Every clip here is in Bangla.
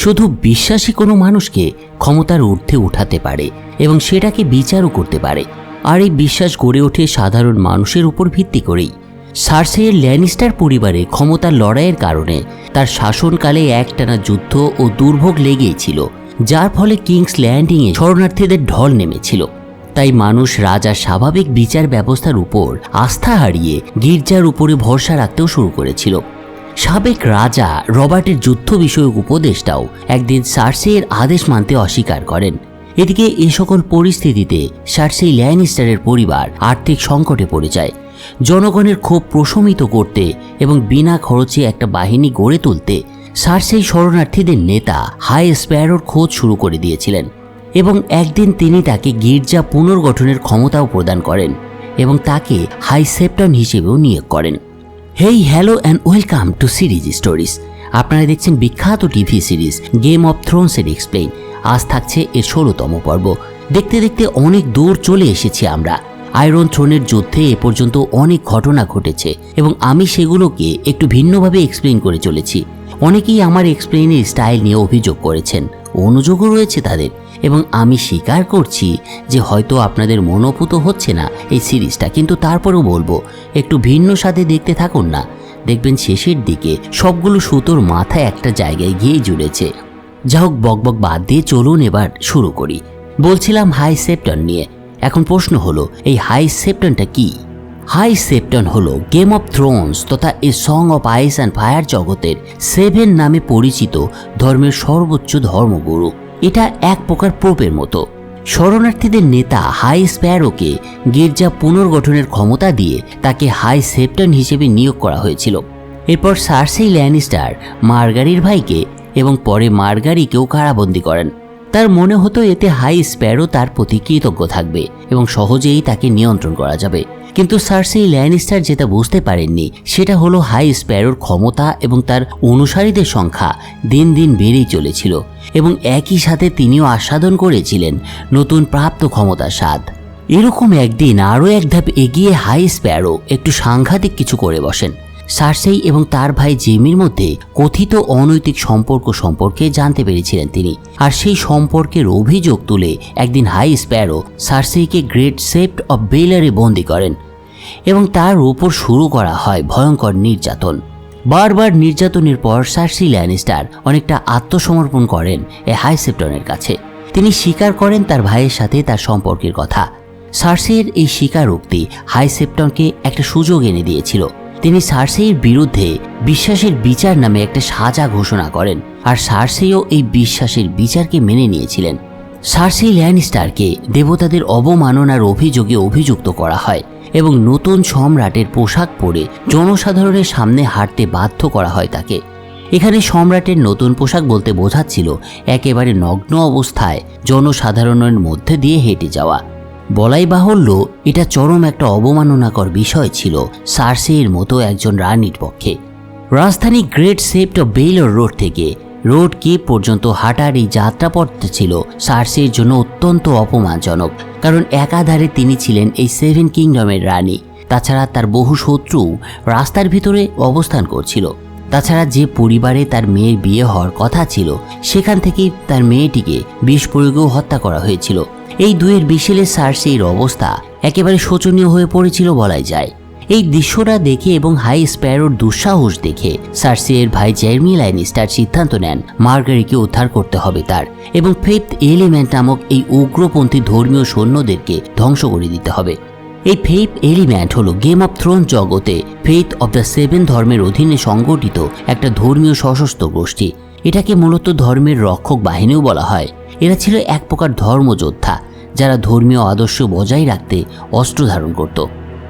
শুধু বিশ্বাসী কোনো মানুষকে ক্ষমতার ঊর্ধ্বে উঠাতে পারে এবং সেটাকে বিচারও করতে পারে। আর এই বিশ্বাস গড়ে ওঠে সাধারণ মানুষের উপর ভিত্তি করেই। সার্সের ল্যানিস্টার পরিবারে ক্ষমতার লড়াইয়ের কারণে তার শাসনকালে একটানা যুদ্ধ ও দুর্ভোগ লেগেই ছিল, যার ফলে কিংস ল্যান্ডিংয়ে শরণার্থীদের ঢল নেমেছিল। তাই মানুষ রাজার স্বাভাবিক বিচার ব্যবস্থার উপর আস্থা হারিয়ে গির্জার উপরে ভরসা রাখতেও শুরু করেছিল। সাবেক রাজা রবার্টের যুদ্ধ বিষয়ক উপদেষ্টাও একদিন সার্সের আদেশ মানতে অস্বীকার করেন। এদিকে এ সকল পরিস্থিতিতে সার্সেই ল্যানিস্টারের পরিবার আর্থিক সংকটে পড়ে যায়। জনগণের ক্ষোভ প্রশমিত করতে এবং বিনা খরচে একটা বাহিনী গড়ে তুলতে সার্সেই শরণার্থীদের নেতা হাই স্প্যারোর খোঁজ শুরু করে দিয়েছিলেন এবং একদিন তিনি তাকে গির্জা পুনর্গঠনের ক্ষমতাও প্রদান করেন এবং তাকে হাই সেপ্টন হিসেবেও নিয়োগ করেন। Hey hello and welcome to series stories আপনারা দেখছেন বিখ্যাত টিভি সিরিজ গেম অফ থ্রোনসের এক্সপ্লেইন আজ থাকছে এর ষোলোতম পর্ব। দেখতে দেখতে অনেক দূর চলে এসেছি আমরা। আয়রন থ্রোনের যুদ্ধে এ পর্যন্ত অনেক ঘটনা ঘটেছে এবং আমি সেগুলোকে একটু ভিন্নভাবে এক্সপ্লেইন করে চলেছি। অনেকেই আমার এক্সপ্লেইনের স্টাইল নিয়ে অভিযোগ করেছেন। অনুযোগও রয়েছে তাদের। এবং আমি স্বীকার করছি যে হয়তো আপনাদের মনোপুত হচ্ছে না এই সিরিজটা, কিন্তু তারপরেও বলব, একটু ভিন্ন স্বাদে দেখতে থাকুন না। দেখবেন শেষের দিকে সবগুলো সুতোর মাথায় একটা জায়গায় গিয়ে জুড়েছে যা হোক বকবক বাদ দিয়ে চলুন এবার শুরু করি। বলছিলাম হাই সেপ্টন নিয়ে। এখন প্রশ্ন হলো, এই হাই সেপ্টনটা কি? হাই সেপ্টন হলো গেম অফ থ্রোনস তথা a song of ice and fire জগতের সেভেন নামে পরিচিত ধর্মের সর্বোচ্চ ধর্মগুরু। এটা এক প্রকার প্রোপের মতো। শরণার্থীদের নেতা হাই স্প্যারোকে গির্জা পুনর্গঠনের ক্ষমতা দিয়ে তাকে হাই সেপ্টন হিসেবে নিয়োগ করা হয়েছিল। এরপর সার্সেই ল্যানিস্টার মার্গারির ভাইকে এবং পরে মার্গারিকেও কারাবন্দী করেন। তার মনে হতো এতে হাই স্প্যারো তার প্রতি কৃতজ্ঞ থাকবে এবং সহজেই তাকে নিয়ন্ত্রণ করা যাবে। কিন্তু সার্সেই ল্যানিস্টার যেটা বুঝতে পারেননি, সেটা হলো হাই স্প্যারোর ক্ষমতা এবং তার অনুসারীদের সংখ্যা দিন দিন বেড়েই চলেছিল। এবং একই সাথে তিনিও আস্বাদন করেছিলেন নতুন প্রাপ্ত ক্ষমতার স্বাদ। এরকম একদিন আরও এক ধাপ এগিয়ে হাই স্প্যারো একটু সাংঘাতিক কিছু করে বসেন। সার্সেই এবং তার ভাই জেমির মধ্যে কথিত অনৈতিক সম্পর্ক সম্পর্কে জানতে পেরেছিলেন তিনি। আর সেই সম্পর্কের অভিযোগ তুলে একদিন হাই স্প্যারো সার্সেইকে গ্রেট সেপ্ট অব বেলারে বন্দি করেন এবং তার উপর শুরু করা হয় ভয়ঙ্কর নির্যাতন। বারবার নির্যাতনের পর সার্সি ল্যানিস্টার অনেকটা আত্মসমর্পণ করেন এ হাই সেপ্টনের কাছে। তিনি স্বীকার করেন তার ভাইয়ের সাথে তার সম্পর্কের কথা। সার্সের এই স্বীকারোক্তি হাই সেপ্টনকে একটা সুযোগ এনে দিয়েছিল। তিনি সার্সেইর বিরুদ্ধে বিশ্বাসের বিচার নামে একটা সাজা ঘোষণা করেন আর সার্সেইও এই বিশ্বাসের বিচারকে মেনে নিয়েছিলেন। সার্সেই ল্যানিস্টারকে দেবতাদের অবমাননার অভিযোগে অভিযুক্ত করা হয়। এবং নতুন সম্রাটের পোশাক পরে জনসাধারণের সামনে হাঁটতে বাধ্য করা হয় তাকে। এখানে সম্রাটের নতুন পোশাক বলতে বোঝাচ্ছিল একেবারে নগ্ন অবস্থায় জনসাধারণের মধ্যে দিয়ে হেঁটে যাওয়া। বলাই বাহুল্য, এটা চরম একটা অবমাননাকর বিষয় ছিল সার্সের মতো একজন রানীর পক্ষে। রাজধানী great Sept of Baelor road থেকে রোড কেপ পর্যন্ত হাঁটার এই যাত্রাপথটা ছিল সার্সের জন্য অত্যন্ত অপমানজনক, কারণ একাধারে তিনি ছিলেন এই সেভেন কিংডমের রানী। তাছাড়া তার বহু শত্রু রাস্তার ভিতরে অবস্থান করছিল। তাছাড়া যে পরিবারে তার মেয়ের বিয়ে হওয়ার কথা ছিল, সেখান থেকেই তার মেয়েটিকে বিষ প্রয়োগেও হত্যা করা হয়েছিল। এই দুয়ের বিশেলে সার্সের অবস্থা একেবারে শোচনীয় হয়ে পড়েছিল বলাই যায়। এই দৃশ্যটা দেখে এবং হাই স্প্যারোর দুঃসাহস দেখে সার্সিয়ের ভাই জেরমি লাইনিস্টার সিদ্ধান্ত নেন মার্গারিকে উদ্ধার করতে হবে তার এবং ফেথ এলিমেন্ট নামক এই উগ্রপন্থী ধর্মীয় সৈন্যদেরকে ধ্বংস করে দিতে হবে। এই ফেইপ এলিমেন্ট হলো গেম অফ থ্রোন জগতে ফেথ অব দ্য সেভেন ধর্মের অধীনে সংগঠিত একটা ধর্মীয় সশস্ত্র গোষ্ঠী। এটাকে মূলত ধর্মের রক্ষক বাহিনীও বলা হয়। এরা ছিল এক প্রকার ধর্মযোদ্ধা, যারা ধর্মীয় আদর্শ বজায় রাখতে অস্ত্র ধারণ করত।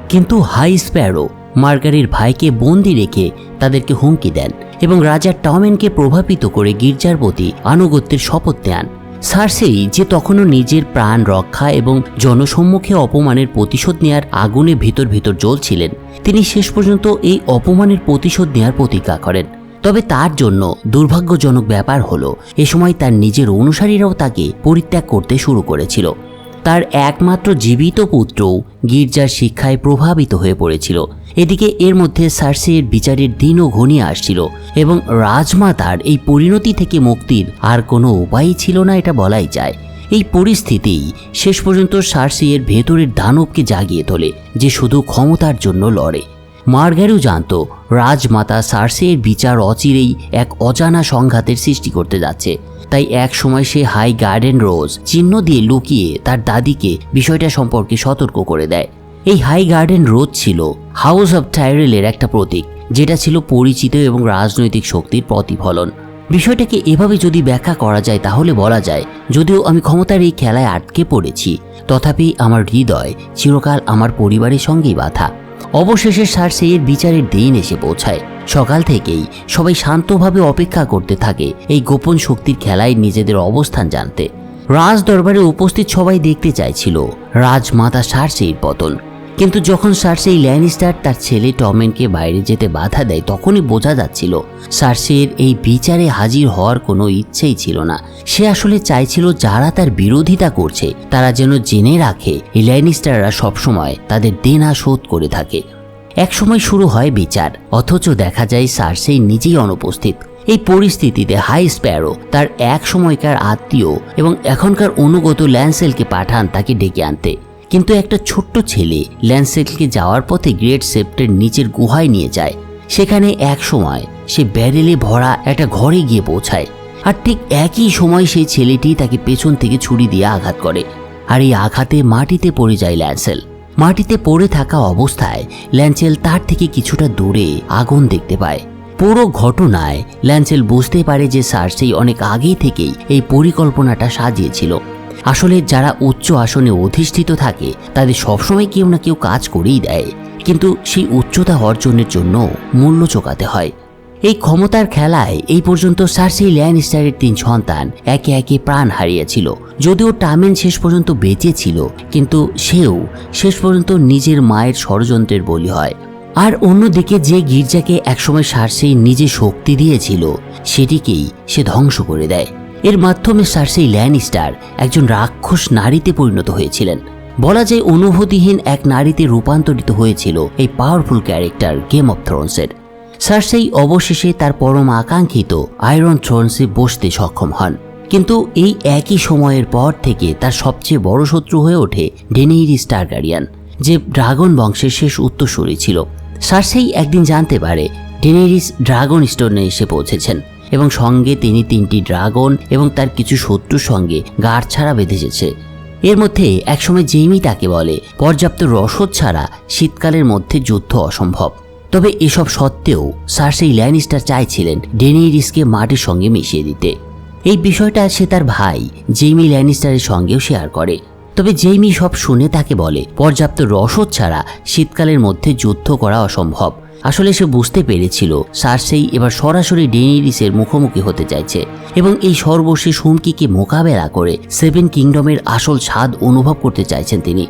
কিন্তু হাই স্প্যারো মার্গারির ভাইকে বন্দি রেখে তাদেরকে হুমকি দেন এবং রাজা টমেনকে প্রভাবিত করে গির্জার প্রতি আনুগত্যের শপথ নেন। সার্সেই যে তখনও নিজের প্রাণ রক্ষা এবং জনসম্মুখে অপমানের প্রতিশোধ নেয়ার আগুনে ভিতর ভিতর জ্বলছিলেন, তিনি শেষ পর্যন্ত এই অপমানের প্রতিশোধ নেয়ার প্রতিজ্ঞা করেন। তবে তার জন্য দুর্ভাগ্যজনক ব্যাপার হলো, এ সময় তার নিজের অনুসারীরাও তাকে পরিত্যাগ করতে শুরু করেছিল। তার একমাত্র জীবিত পুত্রও গির্জার শিক্ষায় প্রভাবিত হয়ে পড়েছিল। এদিকে এর মধ্যে সার্সের বিচারের দিনও ঘনিয়ে আসছিল এবং রাজমাতার এই পরিণতি থেকে মুক্তির আর কোনো উপায়ই ছিল না এটা বলাই যায়। এই পরিস্থিতি শেষ পর্যন্ত সার্সিয়ের ভেতরের দানবকে জাগিয়ে তোলে, যে শুধু ক্ষমতার জন্য লড়ে। মার্গারও জানত, রাজমাতা সার্সের বিচার অচিরেই এক অজানা সংঘাতের সৃষ্টি করতে যাচ্ছে। তাই এক সময় সে হাই গার্ডেন রোজ চিহ্ন দিয়ে লুকিয়ে তার দাদিকে বিষয়টা সম্পর্কে সতর্ক করে দেয়। এই হাই গার্ডেন রোজ ছিল হাউস অব টাইরেলের একটা প্রতীক, যেটা ছিল পরিচিত এবং রাজনৈতিক শক্তির প্রতিফলন। বিষয়টাকে এভাবে যদি ব্যাখ্যা করা যায় তাহলে বলা যায়, যদিও আমি ক্ষমতার এই খেলায় আটকে পড়েছি, তথাপি আমার হৃদয় চিরকাল আমার পরিবারের সঙ্গেই বাধা। অবশেষে এর বিচারের দিন এসে পৌঁছায়। সকাল থেকেই সবাই শান্তভাবে অপেক্ষা করতে থাকে এই গোপন শক্তির খেলায় নিজেদের অবস্থান জানতে। রাজ দরবারে উপস্থিত সবাই দেখতে চাইছিল রাজমাতা সার্সেইর পতন। কিন্তু যখন সার্সেই ল্যানিস্টার তার ছেলে টমেনকে বাইরে যেতে বাধা দেয়, তখনই বোঝা যাচ্ছিল সার্সের এই বিচারে হাজির হওয়ার কোনো ইচ্ছেই ছিল না। সে আসলে চাইছিল যারা তার বিরোধিতা করছে, তারা যেন জেনে রাখে এই ল্যানিস্টাররা সবসময় তাদের দেনা শোধ করে থাকে। একসময় শুরু হয় বিচার, অথচ দেখা যায় সার্সেই নিজেই অনুপস্থিত। এই পরিস্থিতিতে হাই স্প্যারো, তার এক সময়কার আত্মীয় এবং এখনকার অনুগত ল্যান্সেলকে পাঠান তাকে ডেকে আনতে। কিন্তু একটা ছোট্ট ছেলে ল্যান্সেলকে যাওয়ার পথে গ্রেট সেপ্টের নিচের গুহায় নিয়ে যায়। সেখানে এক সময় সে ব্যারেলে ভরা একটা ঘরে গিয়ে পৌঁছায়। আর ঠিক একই সময় সেই ছেলেটি তাকে পেছন থেকে ছুরি দিয়ে আঘাত করে। আর এই আঘাতে মাটিতে পড়ে যায় ল্যান্সেল মাটিতে পড়ে থাকা অবস্থায় ল্যান্সেল তার থেকে কিছুটা দূরে আগুন দেখতে পায়। পুরো ঘটনায় ল্যান্সেল বুঝতে পারে যে সার্সেই অনেক আগেই থেকেই এই পরিকল্পনাটা সাজিয়েছিল। আসলে যারা উচ্চ আসনে অধিষ্ঠিত থাকে, তাদের সবসময় কেউ না কেউ কাজ করেই দেয়। কিন্তু সেই উচ্চতা অর্জনের জন্য মূল্য চোকাতে হয়। এই ক্ষমতার খেলায় এই পর্যন্ত সার্সি ল্যানিস্টারের তিন সন্তান একে একে প্রাণ হারিয়েছিল। যদিও টামেন শেষ পর্যন্ত বেঁচে ছিল কিন্তু সেও শেষ পর্যন্ত নিজের মায়ের ষড়যন্ত্রের বলি হয়। আর অন্যদিকে যে গির্জাকে একসময় সার্সেই নিজে শক্তি দিয়েছিল, সেটিকেই সে ধ্বংস করে দেয়। এর মাধ্যমে সার্সেই ল্যানিস্টার একজন রাক্ষস নারীতে পরিণত হয়েছিলেন। বলা যায় অনুভূতিহীন এক নারীতে রূপান্তরিত হয়েছিল এই পাওয়ারফুল ক্যারেক্টার গেম অফ থ্রোনসের সার্সেই অবশেষে তার পরম আকাঙ্ক্ষিত আয়রন থ্রোনসে বসতে সক্ষম হন। কিন্তু এই একই সময়ের পর থেকে তার সবচেয়ে বড় শত্রু হয়ে ওঠে ডেনেইরিস টার্গারিয়ান যে ড্রাগন বংশের শেষ উত্তরসূরি ছিল। সার্সেই একদিন জানতে পারে ডেনেরিস ড্রাগন স্টোনে এসে পৌঁছেছেন। এবং সঙ্গে তিনি তিনটি ড্রাগন এবং তার কিছু শত্রুর সঙ্গে গাঢ় ছাড়া বেঁধে বেঁধেছে এর মধ্যে একসময় জেইমি তাকে বলে, পর্যাপ্ত রসদ ছাড়া শীতকালের মধ্যে যুদ্ধ অসম্ভব। তবে এসব সত্ত্বেও সার্সেই ল্যানিস্টার চাইছিলেন ডেনেরিসকে মাটির সঙ্গে মিশিয়ে দিতে। এই বিষয়টা সে তার ভাই জেইমি ল্যানিস্টারের সঙ্গেও শেয়ার করে। তবে জেইমি সব শুনে তাকে বলে, পর্যাপ্ত রসদ ছাড়া শীতকালের মধ্যে যুদ্ধ করা অসম্ভব। আসলে সে বুঝতে পেরেছিল সার্সেই এবার সরাসরি ডেনিরিসের মুখোমুখি হতে চাইছে এবং এই সর্বশেষ হুমকিকে মোকাবেলা করে সেভেন কিংডমের আসল স্বাদ অনুভব করতে চাইছেন তিনি।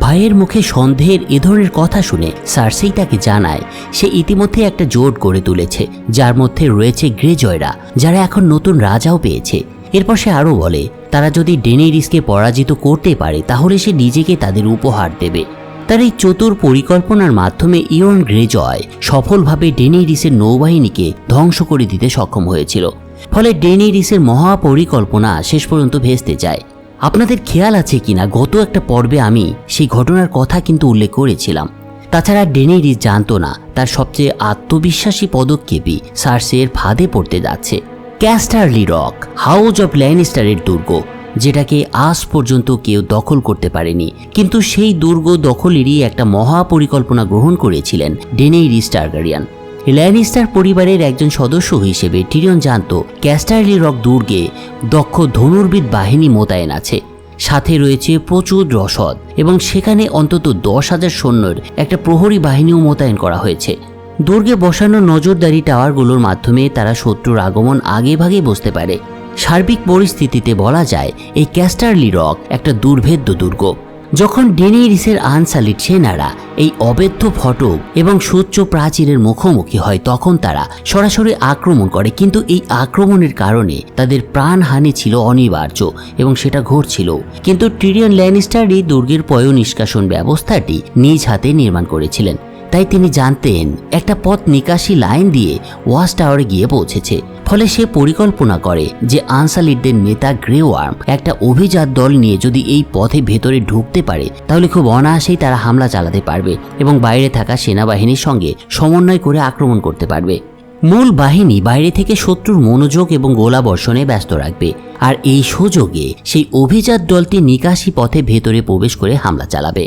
ভাইয়ের মুখে সন্দেহের এ ধরনের কথা শুনে সার্সেই তাকে জানায়, সে ইতিমধ্যে একটা জোট গড়ে তুলেছে, যার মধ্যে রয়েছে গ্রেজয়রা, যারা এখন নতুন রাজাও পেয়েছে। এরপর সে আরও বলে, তারা যদি ডেনেরিসকে পরাজিত করতে পারে, তাহলে সে নিজেকে তাদের উপহার দেবে। তার এই চতুর পরিকল্পনার মাধ্যমে ইয়ন গ্রেজয় সফলভাবে ডেনেরিসের নৌবাহিনীকে ধ্বংস করে দিতে সক্ষম হয়েছিল। ফলে ডেনেরিসের মহাপরিকল্পনা শেষ পর্যন্ত ভেস্তে যায়। আপনাদের খেয়াল আছে কিনা? গত একটা পর্বে আমি সেই ঘটনার কথা কিন্তু উল্লেখ করেছিলাম। তাছাড়া ডেনেরিস জানতো না তার সবচেয়ে আত্মবিশ্বাসী পদক্ষেপই সার্সের ফাঁদে পড়তে যাচ্ছে। ক্যাস্টারলি রক হাউজ অফ ল্যানিস্টারের দুর্গ। যেটাকে আজ পর্যন্ত কেউ দখল করতে পারেনি। কিন্তু সেই দুর্গ দখলেরই একটা মহাপরিকল্পনা গ্রহণ করেছিলেন ডেনেইরিস টার্গারিয়ান। ল্যানিস্টার পরিবারের একজন সদস্য হিসেবে টিরিয়ন জানত ক্যাস্টারলি রক দুর্গে দক্ষ ধনুর্বিদ বাহিনী মোতায়েন আছে। সাথে রয়েছে প্রচুর রসদ এবং সেখানে অন্তত দশ হাজার সৈন্যের একটা প্রহরী বাহিনীও মোতায়েন করা হয়েছে। দুর্গে বসানো নজরদারি টাওয়ারগুলোর মাধ্যমে তারা শত্রুর আগমন আগে ভাগে বুঝতে পারে। সার্বিক পরিস্থিতিতে বলা যায়, এই ক্যাস্টারলি রক একটা দুর্ভেদ্য দুর্গ। যখন ডেনিরিসের আনসালিট সেনারা এই অবৈধ ফটক এবং সুচ্চ প্রাচীরের মুখোমুখি হয়, তখন তারা সরাসরি আক্রমণ করে, কিন্তু এই আক্রমণের কারণে তাদের প্রাণহানি ছিল অনিবার্য এবং সেটা ঘটছিল। কিন্তু টিরিয়ন ল্যানিস্টার এই দুর্গের পয় নিষ্কাশন ব্যবস্থাটি নিজ হাতে নির্মাণ করেছিলেন। তাই তিনি জানতেন, একটা পথ নিকাশি লাইন দিয়ে ওয়াচ টাওয়ারে গিয়ে পৌঁছেছে। ফলে সে পরিকল্পনা করে যে আনসালিটদের নেতা গ্রে ওয়ার্ম একটা অভিজাত দল নিয়ে যদি এই পথে ভেতরে ঢুকতে পারে, তাহলে খুব অনায়াসেই তারা হামলা চালাতে পারবে এবং বাইরে থাকা সেনাবাহিনীর সঙ্গে সমন্বয় করে আক্রমণ করতে পারবে। মূল বাহিনী বাইরে থেকে শত্রুর মনোযোগ এবং গোলাবর্ষণে ব্যস্ত রাখবে, আর এই সুযোগে সেই অভিজাত দলটি নিকাশি পথে ভেতরে প্রবেশ করে হামলা চালাবে।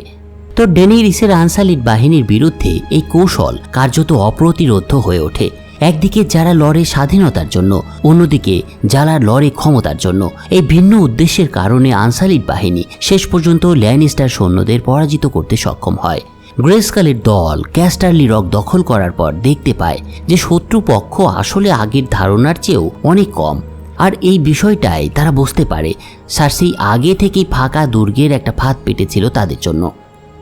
তো ডেনিরিসের আনসালিট বাহিনীর বিরুদ্ধে এই কৌশল কার্যত অপ্রতিরোধ হয়ে ওঠে। একদিকে যারা লড়ে স্বাধীনতার জন্য, অন্যদিকে যারা লড়ে ক্ষমতার জন্য। এই ভিন্ন উদ্দেশ্যের কারণে আনসালিট বাহিনী শেষ পর্যন্ত ল্যানিস্টার সৈন্যদের পরাজিত করতে সক্ষম হয়। গ্রেসকালের দল ক্যাস্টারলি রক দখল করার পর দেখতে পায় যে শত্রুপক্ষ আসলে আগের ধারণার চেয়েও অনেক কম। আর এই বিষয়টাই তারা বুঝতে পারে। সার্সি আগে থেকেই ফাঁকা দুর্গের একটা ফাঁদ পেটেছিল তাদের জন্য।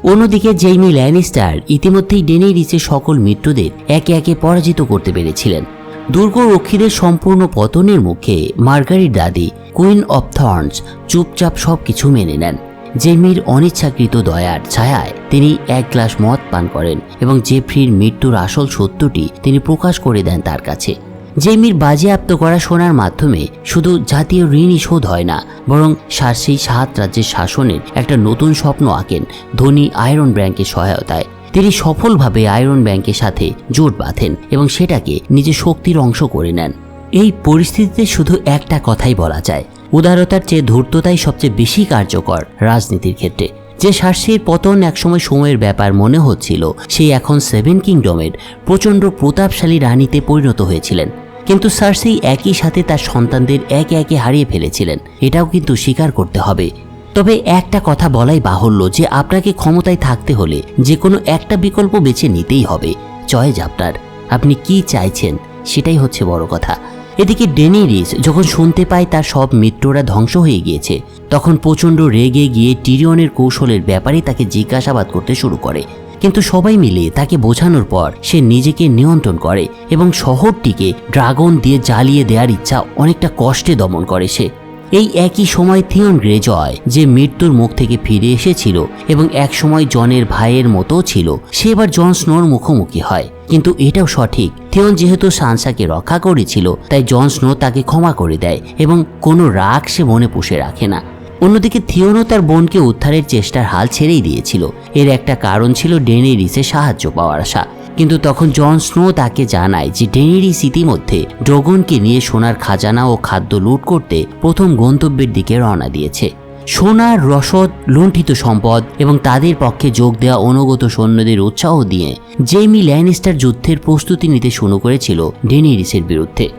অন্যদিকে জেইমি ল্যানিস্টার ইতিমধ্যেই ডেনেরিসের সকল মৃত্যুদের একে একে পরাজিত করতে পেরেছিলেন। দুর্গ রক্ষীদের সম্পূর্ণ পতনের মুখে মার্গারির দাদি, কুইন অফ থর্নস, চুপচাপ সব কিছু মেনে নেন। জেমির অনিচ্ছাকৃত দয়ার ছায়ায় তিনি এক গ্লাস মদ পান করেন এবং জেফ্রির মৃত্যুর আসল সত্যটি তিনি প্রকাশ করে দেন তার কাছে। জেমির বাজেয়াপ্ত করা সোনার মাধ্যমে শুধু জাতীয় ঋণই শোধ হয় না, বরং সার্সি সাত রাজ্যের শাসনের একটা নতুন স্বপ্ন আঁকেন ধনী আয়রন ব্যাংকের সহায়তায়। তিনি সফলভাবে আয়রন ব্যাংকের সাথে জোট বাঁধেন এবং সেটাকে নিজের শক্তির অংশ করে নেন। এই পরিস্থিতিতে শুধু একটা কথাই বলা যায়, উদারতার চেয়ে ধূর্ততাই সবচেয়ে বেশি কার্যকর রাজনীতির ক্ষেত্রে। যে শার্সির পতন একসময় সময়ের ব্যাপার মনে হচ্ছিল, সেই এখন সেভেন কিংডমের প্রচণ্ড প্রতাপশালী রানীতে পরিণত হয়েছিলেন। কিন্তু সার্সি একই সাথে তার সন্তানদের একে একে হারিয়ে ফেলেছিলেন, এটাও কিন্তু স্বীকার করতে হবে। তবে একটা কথা বলাই বাহুল্য যে, আপনাকে ক্ষমতায় থাকতে হলে যে কোনো একটা বিকল্প বেছে নিতেই হবে। চয়েজ আপনার আপনি কি চাইছেন? সেটাই হচ্ছে বড় কথা। এদিকে ডেনিরিস যখন শুনতে পায় তার সব মিত্ররা ধ্বংস হয়ে গিয়েছে, তখন প্রচণ্ড রেগে গিয়ে টিরিয়নের কৌশলের ব্যাপারে তাকে জিজ্ঞাসাবাদ করতে শুরু করে। কিন্তু সবাই মিলে তাকে বোঝানোর পর সে নিজেকে নিয়ন্ত্রণ করে এবং শহরটিকে ড্রাগন দিয়ে জ্বালিয়ে দেওয়ার ইচ্ছা অনেকটা কষ্টে দমন করে সে। এই একই সময় থিয়ন গ্রেজয়, যে মৃত্যুর মুখ থেকে ফিরে এসেছিল এবং এক সময় জনের ভাইয়ের মতো ছিল, সে এবার জন স্নোর মুখোমুখি হয়। কিন্তু এটাও সঠিক, থিয়ন যেহেতু সানসাকে রক্ষা করেছিল, তাই জন স্নো তাকে ক্ষমা করে দেয় এবং কোনো রাগ সে মনে পুষে রাখে না। অন্যদিকে থিওনও তার বোনকে উদ্ধারের চেষ্টার হাল ছেড়েই দিয়েছিল। এর একটা কারণ ছিল ডেনেরিসের সাহায্য পাওয়ার আশা। কিন্তু তখন জন স্নো তাকে জানায় যে ডেনেরিস ইতিমধ্যে ড্রগনকে নিয়ে সোনার খাজানা ও খাদ্য লুট করতে প্রথম গন্তব্যের দিকে রওনা দিয়েছে। সোনার রসদ, লুণ্ঠিত সম্পদ এবং তাদের পক্ষে যোগ দেওয়া অনুগত সৈন্যদের উৎসাহ দিয়ে জেমি ল্যানিস্টার যুদ্ধের প্রস্তুতি নিতে শুরু করেছিল ডেনিরিসের বিরুদ্ধে।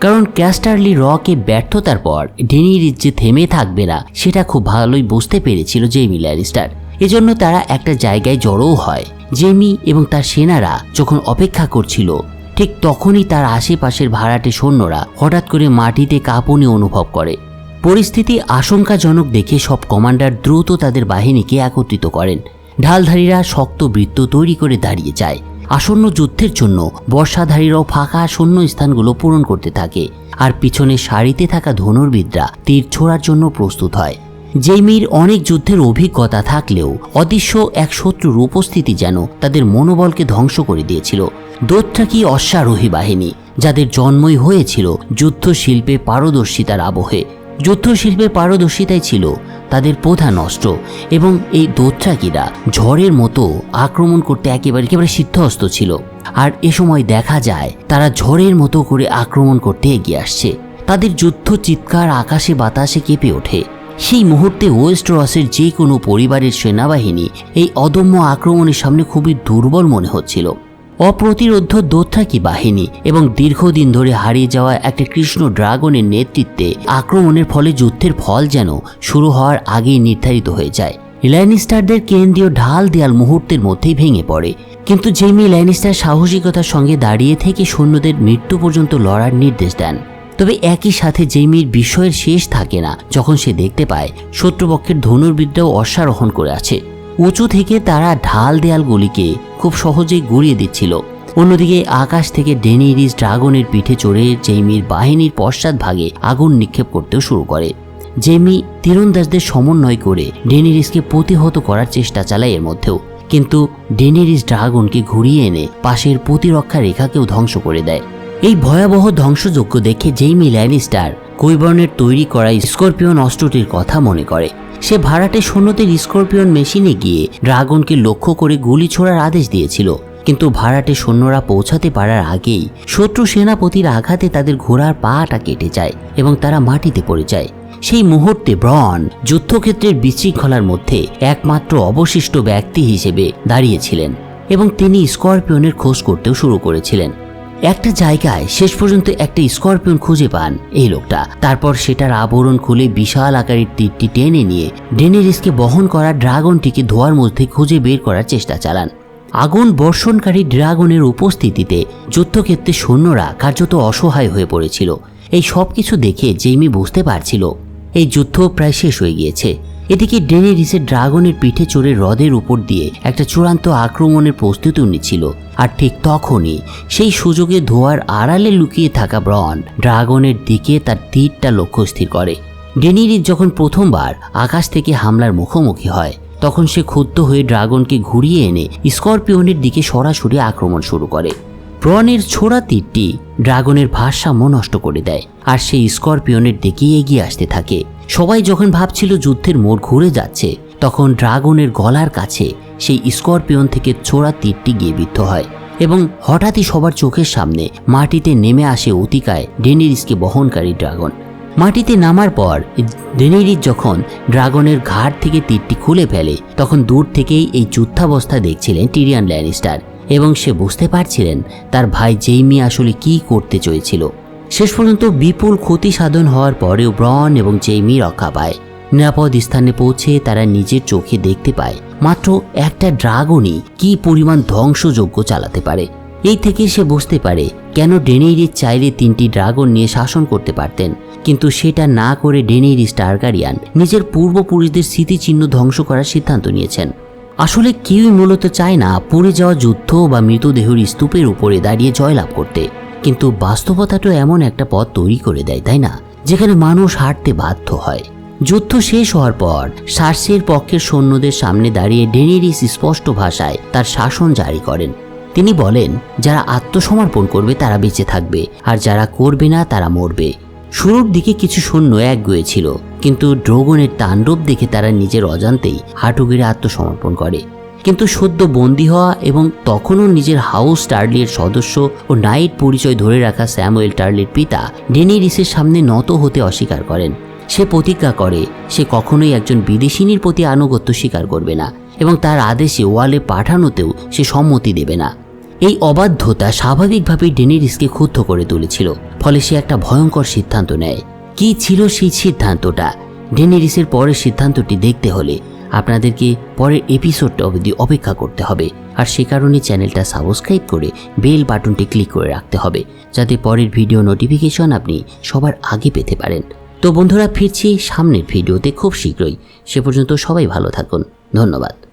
কারণ ক্যাস্টারলি রকে ব্যর্থতার পর ডেনিরিস যে থেমে থাকবে না, সেটা খুব ভালোই বুঝতে পেরেছিল জেমি ল্যানিস্টার। এজন্য তারা একটা জায়গায় জড়ো হয়। জেমি এবং তার সেনারা যখন অপেক্ষা করছিল, ঠিক তখনই তার আশেপাশের ভাড়াটে সৈন্যরা হঠাৎ করে মাটিতে কাঁপুনি অনুভব করে। পরিস্থিতি আশঙ্কাজনক দেখে সব কমান্ডার দ্রুত তাদের বাহিনীকে একত্রিত করেন। ঢালধারীরা শক্ত বৃত্ত তৈরি করে দাঁড়িয়ে যায়। আসন্ন যুদ্ধের জন্য বর্ষাধারীরাও ফাঁকা শূন্য স্থানগুলো পূরণ করতে থাকে। আর পিছনে সারিতে থাকা ধনুর্বিদরা তীর ছোড়ার জন্য প্রস্তুত হয়। জেইমির অনেক যুদ্ধের অভিজ্ঞতা থাকলেও অদৃশ্য এক শত্রুর উপস্থিতি যেন তাদের মনোবলকে ধ্বংস করে দিয়েছিল। দোত্রাকি অশ্বারোহী বাহিনী, যাদের জন্মই হয়েছিল যুদ্ধশিল্পে পারদর্শিতার আবহে। যুদ্ধশিল্পের পারদর্শিতাই ছিল তাদের প্রধান অস্ত্র এবং এই দোত্রাকিরা ঝড়ের মতো আক্রমণ করতে একেবারে একেবারে সিদ্ধহস্ত ছিল। আর এ সময় দেখা যায় তারা ঝড়ের মতো করে আক্রমণ করতে এগিয়ে আসছে। তাদের যুদ্ধ চিৎকার আকাশে বাতাসে কেঁপে ওঠে। সেই মুহূর্তে ওয়েস্ট রসের যে কোনো পরিবারের সেনাবাহিনী এই অদম্য আক্রমণের সামনে খুবই দুর্বল মনে হচ্ছিল। অপ্রতিরোধ দোথ্রাকি বাহিনী এবং দীর্ঘদিন ধরে হারিয়ে যাওয়া একটা কৃষ্ণ ড্রাগনের নেতৃত্বে আক্রমণের ফলে যুদ্ধের ফল যেন শুরু হওয়ার আগেই নির্ধারিত হয়ে যায়। ল্যানিস্টারদের কেন্দ্রীয় ঢাল দেয়াল মুহূর্তের মধ্যেই ভেঙে পড়ে। কিন্তু জেমি ল্যানিস্টার সাহসিকতার সঙ্গে দাঁড়িয়ে থেকে সৈন্যদের মৃত্যু পর্যন্ত লড়ার নির্দেশ দেন। তবে একই সাথে জেমির বিষয়ের শেষ থাকে না। যখন সে দেখতে পায়, শত্রুপক্ষের ধনুর্বিদ্যাও অশ্বারোহণ করে আছে। উঁচু থেকে তারা ঢাল দেয়ালগুলিকে খুব সহজেই গুড়িয়ে দিচ্ছিল। অন্যদিকে আকাশ থেকে ডেনিরিস ড্রাগনের পিঠে চড়ে জেমির বাহিনীর পশ্চাৎ ভাগে আগুন নিক্ষেপ করতেও শুরু করে। জেমি তীরন্দাজদের সমন্বয় করে ডেনিরিসকে প্রতিহত করার চেষ্টা চালায় এর মধ্যেও। কিন্তু ডেনিরিস ড্রাগনকে ঘুরিয়ে এনে পাশের প্রতিরক্ষা রেখাকেও ধ্বংস করে দেয়। এই ভয়াবহ ধ্বংসযজ্ঞ দেখে জেইমি ল্যানিস্টার কৈবর্ণের তৈরি করা স্করপিয়ন অস্ত্রটির কথা মনে করে। সে ভাড়াটে সৈন্যদের স্করপিয়ন মেশিনে গিয়ে ড্রাগনকে লক্ষ্য করে গুলি ছোড়ার আদেশ দিয়েছিল। কিন্তু ভাড়াটে সৈন্যরা পৌঁছাতে পারার আগেই শত্রু সেনাপতির আঘাতে তাদের ঘোড়ার পাটা কেটে যায় এবং তারা মাটিতে পড়ে যায়। সেই মুহূর্তে ব্রন যুদ্ধক্ষেত্রের বিশৃঙ্খলার মধ্যে একমাত্র অবশিষ্ট ব্যক্তি হিসেবে দাঁড়িয়েছিলেন এবং তিনি স্করপিয়নের খোঁজ করতেও শুরু করেছিলেন। একটা জায়গায় শেষ পর্যন্ত একটা স্করপিয়ন খুঁজে পান এই লোকটা। তারপর সেটার আবরণ খুলে বিশাল আকারের তীরটি টেনে নিয়ে ডেনেরিসকে বহন করা ড্রাগনটিকে ধোয়ার মধ্যে খুঁজে বের করার চেষ্টা চালান। আগুন বর্ষণকারী ড্রাগনের উপস্থিতিতে যুদ্ধক্ষেত্রে সৈন্যরা কার্যত অসহায় হয়ে পড়েছিল। এই সব কিছু দেখে জেইমি বুঝতে পারছিল, এই যুদ্ধ প্রায় শেষ হয়ে গিয়েছে। এদিকে ডেনেরিসের ড্রাগনের পিঠে চড়ে হ্রদের উপর দিয়ে একটা চূড়ান্ত আক্রমণের প্রস্তুতি নিচ্ছিল। আর ঠিক তখনই সেই সুযোগে ধোয়ার আড়ালে লুকিয়ে থাকা ব্রন ড্রাগনের দিকে তার তীরটা লক্ষ্য স্থির করে। ডেনিরিস যখন প্রথমবার আকাশ থেকে হামলার মুখোমুখি হয়, তখন সে ক্ষুব্ধ হয়ে ড্রাগনকে ঘুরিয়ে এনে স্করপিয়নের দিকে সরাসরি আক্রমণ শুরু করে। ব্রনের ছোড়া তীরটি ড্রাগনের ভারসাম্য নষ্ট করে দেয়, আর সেই স্করপিয়নের দিকে এগিয়ে আসতে থাকে। সবাই যখন ভাবছিল যুদ্ধের মোড় ঘুরে যাচ্ছে, তখন ড্রাগনের গলার কাছে সেই স্করপিয়ন থেকে ছোড়া তীরটি গিয়ে বিদ্ধ হয় এবং হঠাৎই সবার চোখের সামনে মাটিতে নেমে আসে অতিকায় ডেনিরিসকে বহনকারী ড্রাগন। মাটিতে নামার পর ডেনেরিস যখন ড্রাগনের ঘাট থেকে তীরটি খুলে ফেলে, তখন দূর থেকেই এই যুদ্ধাবস্থা দেখছিলেন টিরিয়ান ল্যানিস্টার এবং সে বুঝতে পারছিলেন তার ভাই জেইমি আসলে কি করতে চেয়েছিল। শেষ পর্যন্ত বিপুল ক্ষতি সাধন হওয়ার পরেও ব্রন এবং জেইমি রক্ষা পায়। নিরাপদ স্থানে পৌঁছে তারা নিজের চোখে দেখতে পায়। মাত্র একটা ড্রাগনই কি পরিমাণ ধ্বংসযজ্ঞ চালাতে পারে। এই থেকে সে বুঝতে পারে কেন ডেনেইরিস চাইলে তিনটি ড্রাগন নিয়ে শাসন করতে পারতেন। কিন্তু সেটা না করে ডেনেইরিস টার্গারিয়ান নিজের পূর্বপুরুষদের স্মৃতিচিহ্ন ধ্বংস করার সিদ্ধান্ত নিয়েছেন। আসলে কেউই মূলত চায় না পুড়ে যাওয়া যুদ্ধ বা মৃতদেহের স্তূপের উপরে দাঁড়িয়ে জয়লাভ করতে। কিন্তু বাস্তবতাটা এমন একটা পথ তৈরি করে দেয়, তাই না? যেখানে মানুষ হাঁটতে বাধ্য হয়। যুদ্ধ শেষ হওয়ার পর সার্সের পক্ষের সৈন্যদের সামনে দাঁড়িয়ে ডেনেরিস স্পষ্ট ভাষায় তার শাসন জারি করেন। তিনি বলেন, যারা আত্মসমর্পণ করবে তারা বেঁচে থাকবে, আর যারা করবে না তারা মরবে। শুরুর দিকে কিছু সৈন্য একগুয়ে ছিল, কিন্তু ড্রোগনের তাণ্ডব দেখে তারা নিজের অজান্তেই হাঁটু গেড়ে আত্মসমর্পণ করে। কিন্তু সদ্য বন্দি হওয়া এবং তখনও নিজের হাউস টার্লির সদস্য ও নাইট পরিচয় ধরে রাখা স্যামুয়েল টার্লির পিতা ডেনিরিসের সামনে নত হতে অস্বীকার করেন। সে প্রতিজ্ঞা করে, সে কখনোই একজন বিদেশিনীর প্রতি আনুগত্য স্বীকার করবে না এবং তার আদেশে ওয়ালে পাঠানোতেও সে সম্মতি দেবে না। এই অবাধ্যতা স্বাভাবিকভাবেই ডেনিরিসকে ক্ষুব্ধ করে তুলেছিল, ফলে সে একটা ভয়ঙ্কর সিদ্ধান্ত নেয়। কি ছিল সেই সিদ্ধান্তটা? ডেনিরিসের পরের সিদ্ধান্তটি দেখতে হলে আপনাদেরকে পরের এপিসোডটা অবধি অপেক্ষা করতে হবে? আর সে কারণে চ্যানেলটা সাবস্ক্রাইব করে বেল বাটনটি ক্লিক করে রাখতে হবে, যাতে পরের ভিডিও নোটিফিকেশন আপনি সবার আগে পেতে পারেন। তো বন্ধুরা, ফিরছি সামনের ভিডিওতে খুব শীঘ্রই। সে পর্যন্ত সবাই ভালো থাকুন। ধন্যবাদ।